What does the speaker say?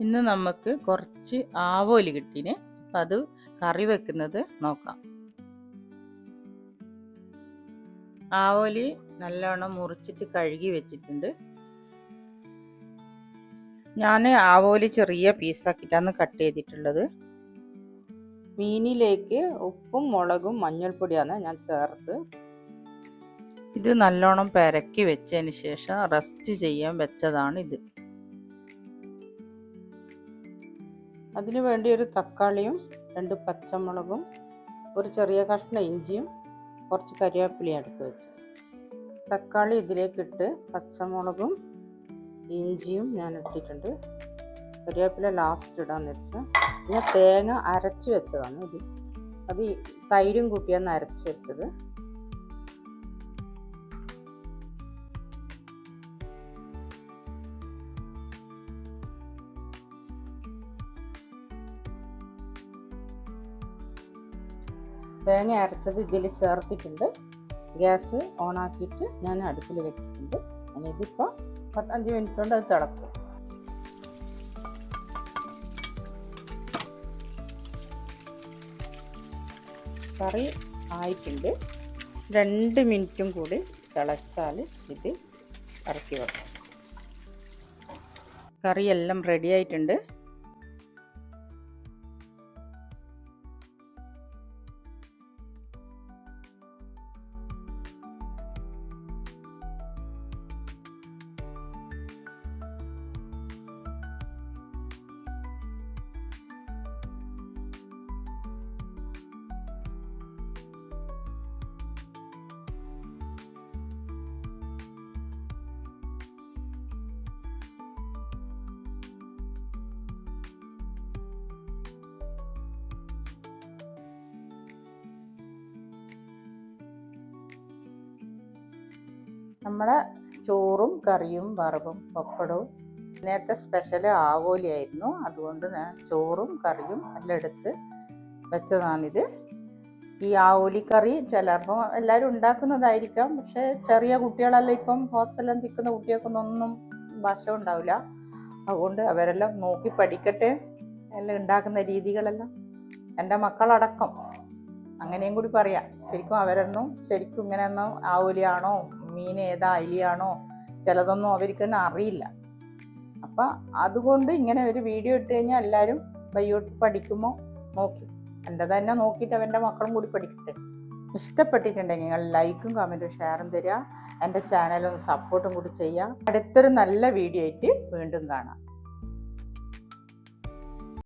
ഇന്ന് നമുക്ക് കുറച്ച് ആവോലി കിട്ടീന്. അപ്പം അത് കറി വെക്കുന്നത് നോക്കാം. ആവോലി നല്ലോണം മുറിച്ചിട്ട് കഴുകി വെച്ചിട്ടുണ്ട്. ഞാൻ ആവോലി ചെറിയ പീസാക്കിയിട്ടാണ് കട്ട് ചെയ്തിട്ടുള്ളത്. മീനിലേക്ക് ഉപ്പും മുളകും മഞ്ഞൾപ്പൊടിയാണ് ഞാൻ ചേർത്ത്. ഇത് നല്ലോണം പെരക്കി വെച്ചതിന് ശേഷം റെസ്റ്റ് ചെയ്യാൻ വെച്ചതാണ് ഇത്. അതിനു വേണ്ടി ഒരു തക്കാളിയും രണ്ട് പച്ചമുളകും ഒരു ചെറിയ കഷ്ണം ഇഞ്ചിയും കുറച്ച് കറിവേപ്പിലയും എടുത്ത് വെച്ച്. തക്കാളി ഇതിലേക്കിട്ട് പച്ചമുളകും ഇഞ്ചിയും ഞാൻ ഇട്ടിട്ടുണ്ട്. കരിവേപ്പില ലാസ്റ്റ് ഇടാന്ന് വെച്ചാൽ പിന്നെ തേങ്ങ അരച്ച് വെച്ചതാണ് ഇത്. അത് തൈരും കൂട്ടിയാണ് അരച്ച് വെച്ചത്. തേങ്ങ അരച്ചത് ഇതിൽ ചേർത്തിട്ടുണ്ട്. ഗ്യാസ് ഓൺ ആക്കിയിട്ട് ഞാൻ അടുപ്പിൽ വെച്ചിട്ടുണ്ട്. അങ്ങനെ ഇതിപ്പോൾ പത്തഞ്ച് മിനിറ്റ് കൊണ്ട് അത് തിളക്കും. കറി ആയിട്ടുണ്ട്. രണ്ട് മിനിറ്റും കൂടി തിളച്ചാൽ ഇത് ഇറക്കി വെക്കാം. കറിയെല്ലാം റെഡി ആയിട്ടുണ്ട്. നമ്മുടെ ചോറും കറിയും വറവും പപ്പടവും നേരത്തെ സ്പെഷ്യൽ ആവോലിയായിരുന്നു. അതുകൊണ്ട് ഞാൻ ചോറും കറിയും എല്ലാം എടുത്ത് വെച്ചതാണിത്. ഈ ആവോലി കറി ചിലപ്പോൾ എല്ലാവരും ഉണ്ടാക്കുന്നതായിരിക്കാം. പക്ഷെ ചെറിയ കുട്ടികളെല്ലാം ഇപ്പം ഹോസ്റ്റലിൽ നിൽക്കുന്ന കുട്ടികൾക്കൊന്നും ഒന്നും ഭാഷ ഉണ്ടാവില്ല. അതുകൊണ്ട് അവരെല്ലാം നോക്കി പഠിക്കട്ടെ. എല്ലാം ഉണ്ടാക്കുന്ന രീതികളെല്ലാം എന്റെ മക്കളടക്കം. അങ്ങനെയും കൂടി പറയാം. ശരിക്കും അവരൊന്നും ശരിക്കും ഇങ്ങനെയൊന്നും ആവൂലിയാണോ മീൻ ഏതാ അയിലിയാണോ ചിലതൊന്നും അവർക്ക് തന്നെ അറിയില്ല. അപ്പം അതുകൊണ്ട് ഇങ്ങനെ ഒരു വീഡിയോ ഇട്ട് കഴിഞ്ഞാൽ എല്ലാവരും ബയോട്ട് പഠിക്കുമോ നോക്കി. എന്റെ തന്നെ നോക്കിയിട്ട് അവന്റെ മക്കളും കൂടി പഠിക്കട്ടെ. ഇഷ്ടപ്പെട്ടിട്ടുണ്ടെങ്കിൽ നിങ്ങൾ ലൈക്കും കമന്റും ഷെയറും തരിക. എന്റെ ചാനലൊന്ന് സപ്പോർട്ടും കൂടി ചെയ്യുക. അടുത്തൊരു നല്ല വീഡിയോ ആയിട്ട് വീണ്ടും കാണാം.